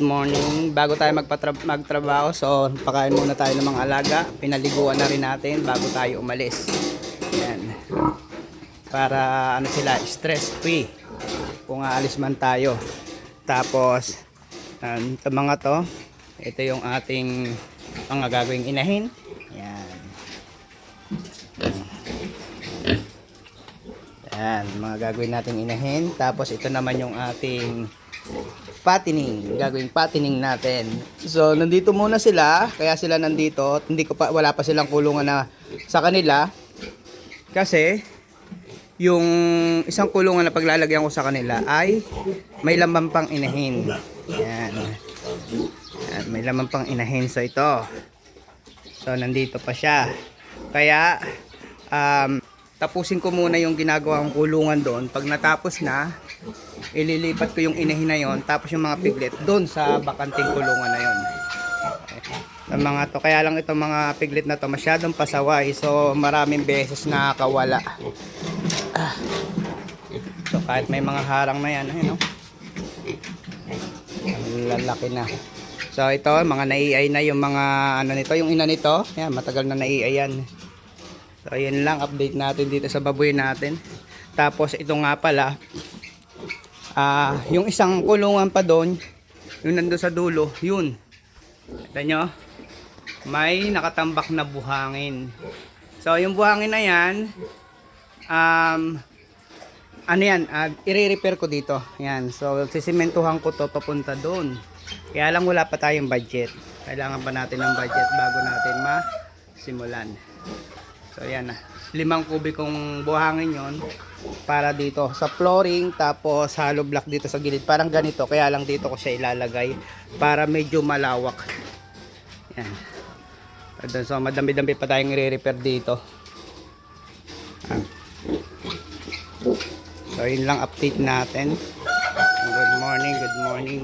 good morning. Bago tayo magpatra- magtrabaho, so pakain muna tayo ng mga alaga. Pinaliguan na rin natin bago tayo umalis. Yan. Para ano sila, stress free. Kung aalis man tayo. Tapos, um, ito mga to, ito yung ating mga gagawing inahin. Yan. Yan, mga gagawin nating inahin. Tapos ito naman yung ating patining, gagawing patining natin. So, nandito muna sila, kaya sila nandito. Hindi ko pa wala pa silang kulungan na sa kanila. Kasi yung isang kulungan na paglalagyan ko sa kanila ay may lamang pang inahin. Yan. Yan, may lamang pang inahin so ito. So, nandito pa siya. Kaya um, tapusin ko muna yung ginagawang kulungan doon. Pag natapos na, ililipat ko yung inahin na yon tapos yung mga piglet doon sa bakanting kulungan na yon ang mga to kaya lang itong mga piglet na to masyadong pasaway so maraming beses nakakawala ah. so kahit may mga harang na yan ayun, no? lalaki na so ito mga naiay na yung mga ano nito yung ina nito yan matagal na naiay yan so yun lang update natin dito sa baboy natin tapos ito nga pala Ah, yung isang kulungan pa doon, yung nando sa dulo, yun. Kita nyo? May nakatambak na buhangin. So, yung buhangin na yan, um, ano yan, uh, i-repair ko dito. Yan. So, sisimentuhan ko to papunta doon. Kaya lang wala pa tayong budget. Kailangan pa natin ng budget bago natin ma-simulan. So, yan na. Limang kubikong buhangin yon para dito sa flooring tapos hollow block dito sa gilid. Parang ganito kaya lang dito ko siya ilalagay para medyo malawak. Yan. Ayan, so madami-dami pa tayong i-repair dito. Ayan. so yun lang update natin. Good morning good morning